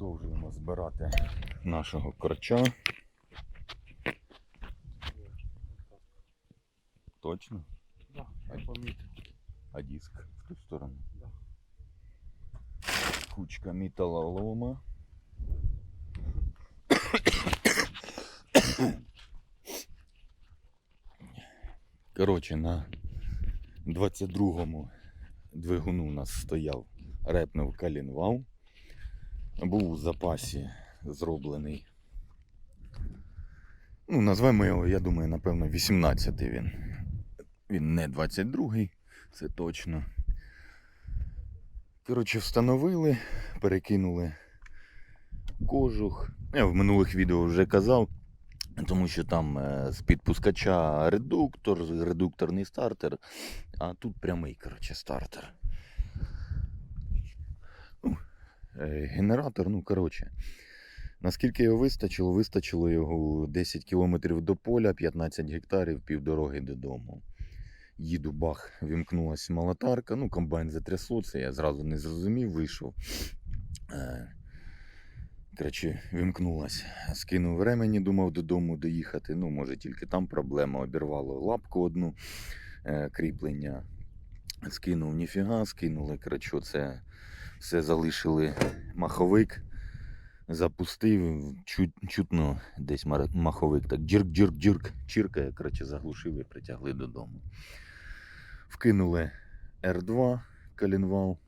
Продовжуємо збирати нашого корча. Точно? Да, я помітив. А диск в ту сторону. Да. Кучка металлолома. Коротше, на 22-му двигуну у нас стояв репнув калінвал. Був у запасі зроблений. Ну, назвемо його, я думаю, напевно, 18-й він. Він не 22-й, це точно. Коротше, встановили, перекинули кожух. Я в минулих відео вже казав, тому що там е, з підпускача редуктор, редукторний стартер, а тут прямий, коротше, стартер. Ну, е, генератор, ну, коротше. Наскільки його вистачило, вистачило його 10 кілометрів до поля, 15 гектарів, півдороги додому. Їду, бах, вімкнулася молотарка, ну, комбайн затрясло, це я зразу не зрозумів, вийшов. Е, Коротше, вімкнулась. Скинув ремені, думав додому доїхати. Ну, може, тільки там проблема. Обірвало лапку одну е, кріплення. Скинув ніфіга, скинули. Коротше, це все залишили маховик. Запустив, чут, чутно десь маховик так джирк-джирк-джирк чіркає, коротше, заглушив і притягли додому. Вкинули R2 калінвал,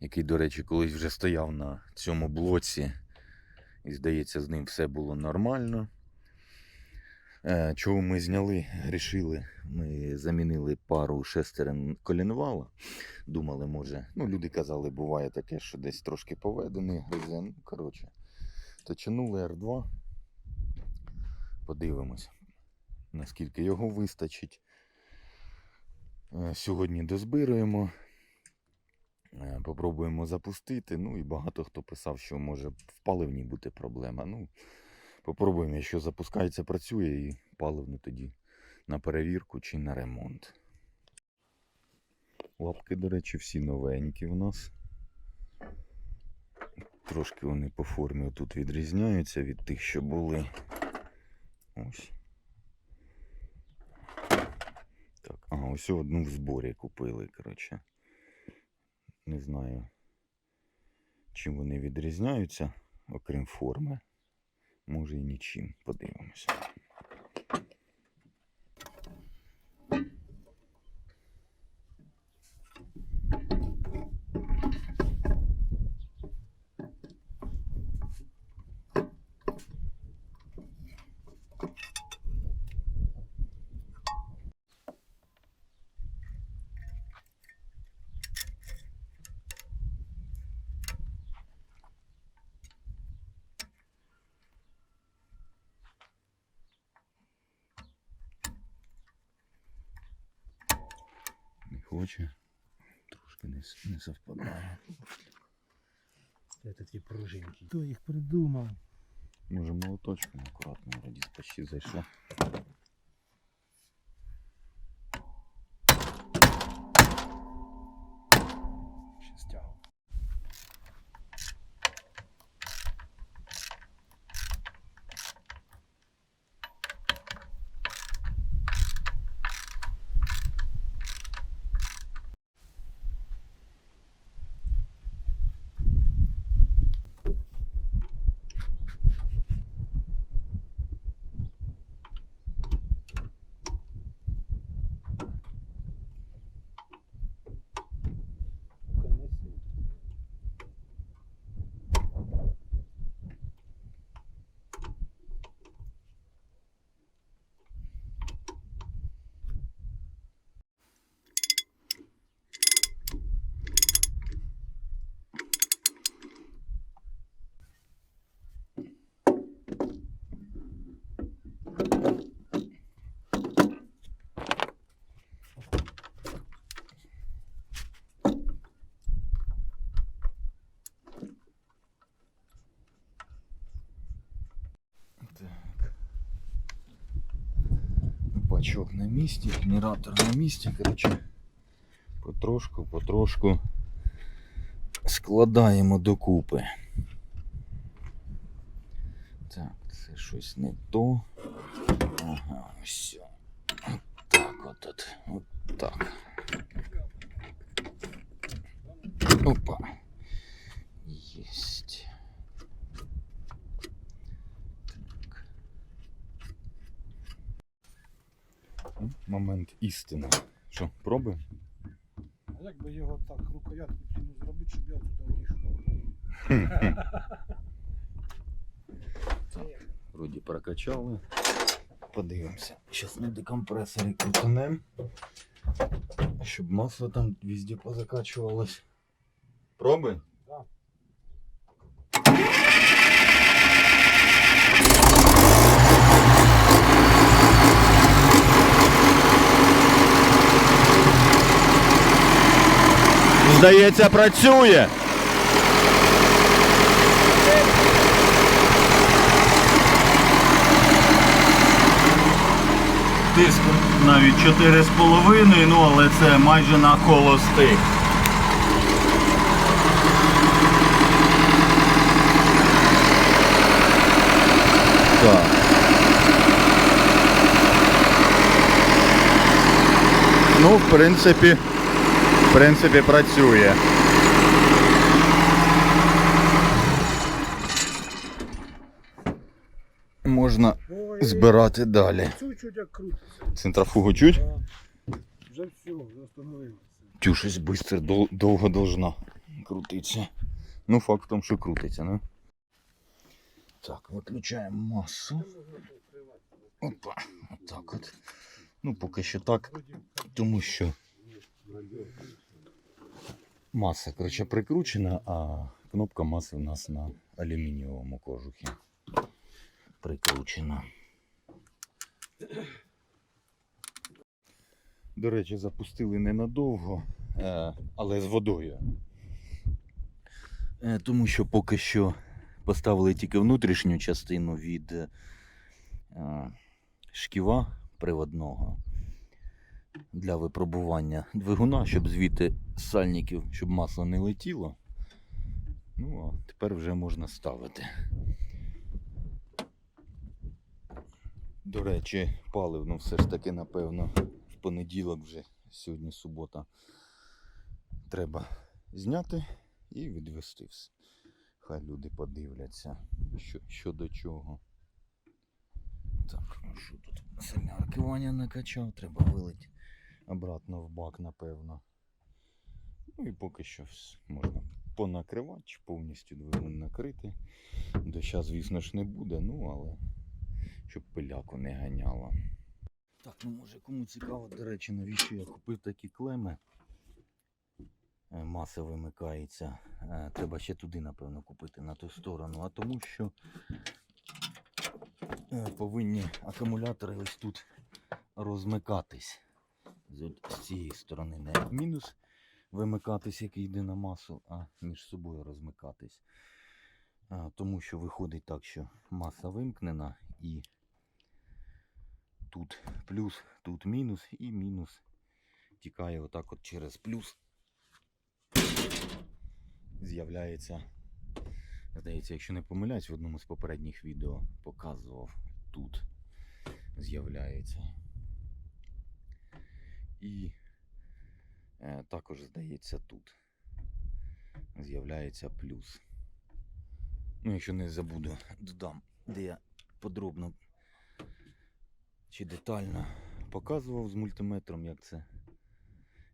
який, до речі, колись вже стояв на цьому блоці. І, здається, з ним все було нормально. Е, Чого ми зняли, грішили. Ми замінили пару шестерен колінвала. Думали, може, ну, люди казали, буває таке, що десь трошки поведений гризе. Ну, коротше, точанули R2. Подивимось, наскільки його вистачить. Е, Сьогодні дозбируємо. Е, Попробуємо запустити. Ну і багато хто писав, що може в паливній бути проблема. Ну, попробуємо, якщо запускається, працює, і паливну тоді на перевірку чи на ремонт. Лапки, до речі, всі новенькі в нас. Трошки вони по формі тут відрізняються від тих, що були. Ось. Так, ага, ось одну в зборі купили, коротше. Не знаю, чим вони відрізняються, окрім форми. Може і нічим. Подивимося. хоче. Трошки не, с- не совпадає. Це такі пружинки. Хто їх придумав? Може молоточком акуратно, вроді почти зайшла. бачок на месте, генератор на месте, короче, Потрошку, потрошку складаємо докупи. Так, что-то не то. Ага, все. Так вот от. От так. Опа. Єсть. Момент істини. Що, пробуємо? А як би його так рукоятку ціну зробити, щоб я туди? Так, вроді прокачали. Подивимося. Зараз на декомпресорі крутанем. Щоб масло там везде позакачувалось. Пробуй. Здається, працює. Тиск навіть 4,5, ну але це майже на холостих. Так. Ну, в принципі, в принципі, працює. Можна збирати далі. Центрофугу чуть? Вже все, вже остановилося. Тю, щось быстро, довго должна крутитися. Ну, факт в тому, що крутиться, ну. Так, виключаємо масу. Опа, отак от. Ну, поки що так, тому що маса, коротше, прикручена, а кнопка маси в нас на алюмінієвому кожухі. Прикручена. До речі, запустили ненадовго, е, але з водою. Е, Тому що поки що поставили тільки внутрішню частину від е, шківа приводного для випробування двигуна, щоб звідти сальників, щоб масло не летіло. Ну, а тепер вже можна ставити. До речі, паливно все ж таки, напевно, в понеділок вже, сьогодні субота, треба зняти і відвести все. Хай люди подивляться, що, що до чого. Так, ну що тут? Семерки Ваня накачав, треба вилити обратно в бак, напевно. Ну і поки що можна понакривати, чи повністю двигун накрити. Доща, звісно ж, не буде, ну але щоб пиляку не ганяло. Так, ну може кому цікаво, до речі, навіщо я купив такі клеми. Е, Маса вимикається. Е, Треба ще туди, напевно, купити на ту сторону. А тому що е, повинні акумулятори ось тут розмикатись. З цієї сторони не мінус вимикатись, який йде на масу, а між собою розмикатись. А, Тому що виходить так, що маса вимкнена і тут плюс, тут мінус і мінус тікає отак от через плюс. З'являється, здається, якщо не помиляюсь, в одному з попередніх відео показував тут з'являється. І е, також, здається, тут з'являється плюс. Ну, якщо не забуду, додам, де я подробно чи детально показував з мультиметром, як це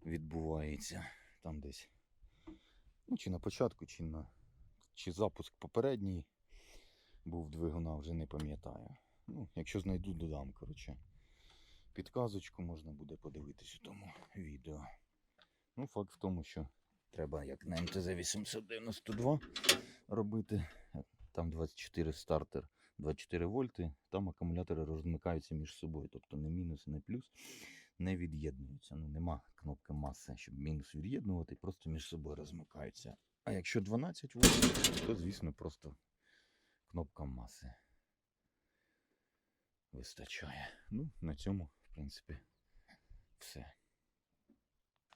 відбувається. Там десь. Ну, чи на початку, чи на чи запуск попередній був двигуна, вже не пам'ятаю. Ну, якщо знайду, додам, коротше. Підказочку можна буде подивитись у тому відео. Ну, факт в тому, що треба як на МТЗ 892 робити. Там 24 стартер, 24 вольти, там акумулятори розмикаються між собою. Тобто не мінус, не плюс не від'єднуються. Ну, нема кнопки маси, щоб мінус від'єднувати, просто між собою розмикаються. А якщо 12 вольт, то звісно просто кнопка маси вистачає. Ну, на цьому, принципі, все.